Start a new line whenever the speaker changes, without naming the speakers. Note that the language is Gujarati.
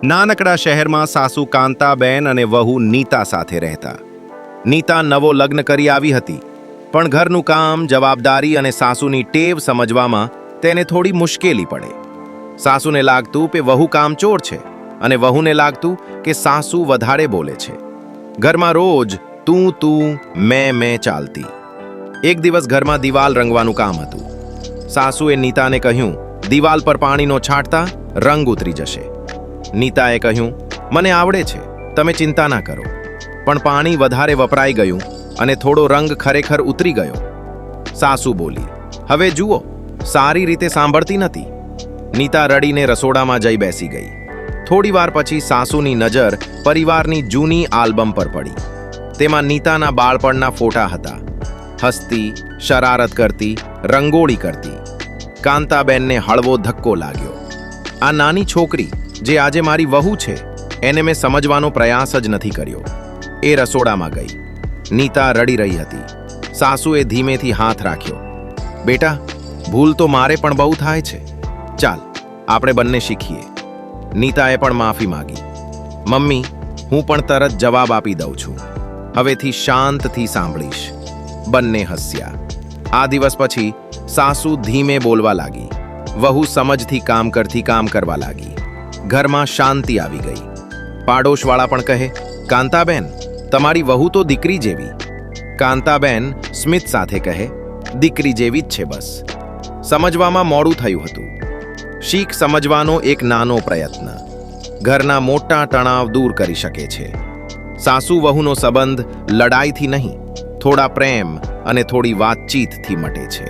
નાનકડા શહેરમાં સાસુ કાંતાબેન અને વહુ નીતા સાથે રહેતા. નીતા નવો લગ્ન કરી આવી હતી, પણ ઘરનું કામ, જવાબદારી અને સાસુની ટેવ સમજવામાં તેને થોડી મુશ્કેલી પડે. સાસુને લાગતું કે વહુ કામચોર છે અને વહુને લાગતું કે સાસુ વધારે બોલે છે. ઘરમાં રોજ તું તું, મેં મેં ચાલતી. એક દિવસ ઘરમાં દિવાલ રંગવાનું કામ હતું. સાસુએ નીતાને કહ્યું, દિવાલ પર પાણીનો છાંટતા રંગ ઉતરી જશે. નીતાએ કહ્યું, મને આવડે છે, તમે ચિંતા ના કરો. પણ પાણી વધારે વપરાઈ ગયું અને થોડો રંગ ખરેખર ઉતરી ગયો. સાસુ બોલી, હવે જુઓ, સારી રીતે સાંભળતી નથી. નીતા રડીને રસોડામાં જઈ બેસી ગઈ. થોડીવાર પછી સાસુની નજર પરિવારની જૂની આલ્બમ પર પડી. તેમાં નીતાના બાળપણના ફોટા હતા. હસતી, શરારત કરતી, રંગોળી કરતી. કાંતાબેનને હળવો ધક્કો લાગ્યો. આ નાની છોકરી જે આજે મારી વહુ છે, એને મેં સમજવાનો પ્રયાસ જ નથી કર્યો. એ રસોડામાં ગઈ. નીતા રડી રહી હતી. સાસુએ ધીમેથી હાથ રાખ્યો. બેટા, ભૂલ તો મારે પણ બહુ થાય છે. ચાલ, આપણે બંને શીખીએ. નીતાએ પણ માફી માંગી. મમ્મી, હું પણ તરત જવાબ આપી દઉં છું. હવેથી શાંતથી સાંભળીશ. બંને હસ્યા. આ દિવસ પછી સાસુ ધીમે બોલવા લાગી. વહુ સમજથી કામ કરતી કામ કરવા લાગી. ઘરમાં શાંતિ આવી ગઈ. પાડોશવાળા પણ કહે, કાંતાબેન, તમારી વહુ તો દીકરી જેવી. કાંતાબેન સ્મિત સાથે કહે, દીકરી જેવી જ છે બસ. સમજવામાં મોડું થયું હતું. શીખ સમજવાનો એક નાનો પ્રયત્ન. ઘરના મોટા તણાવ દૂર કરી શકે છે. સાસુ વહુનો સંબંધ લડાઈથી નહીં, થોડા પ્રેમ અને થોડી વાતચીતથી મટે છે.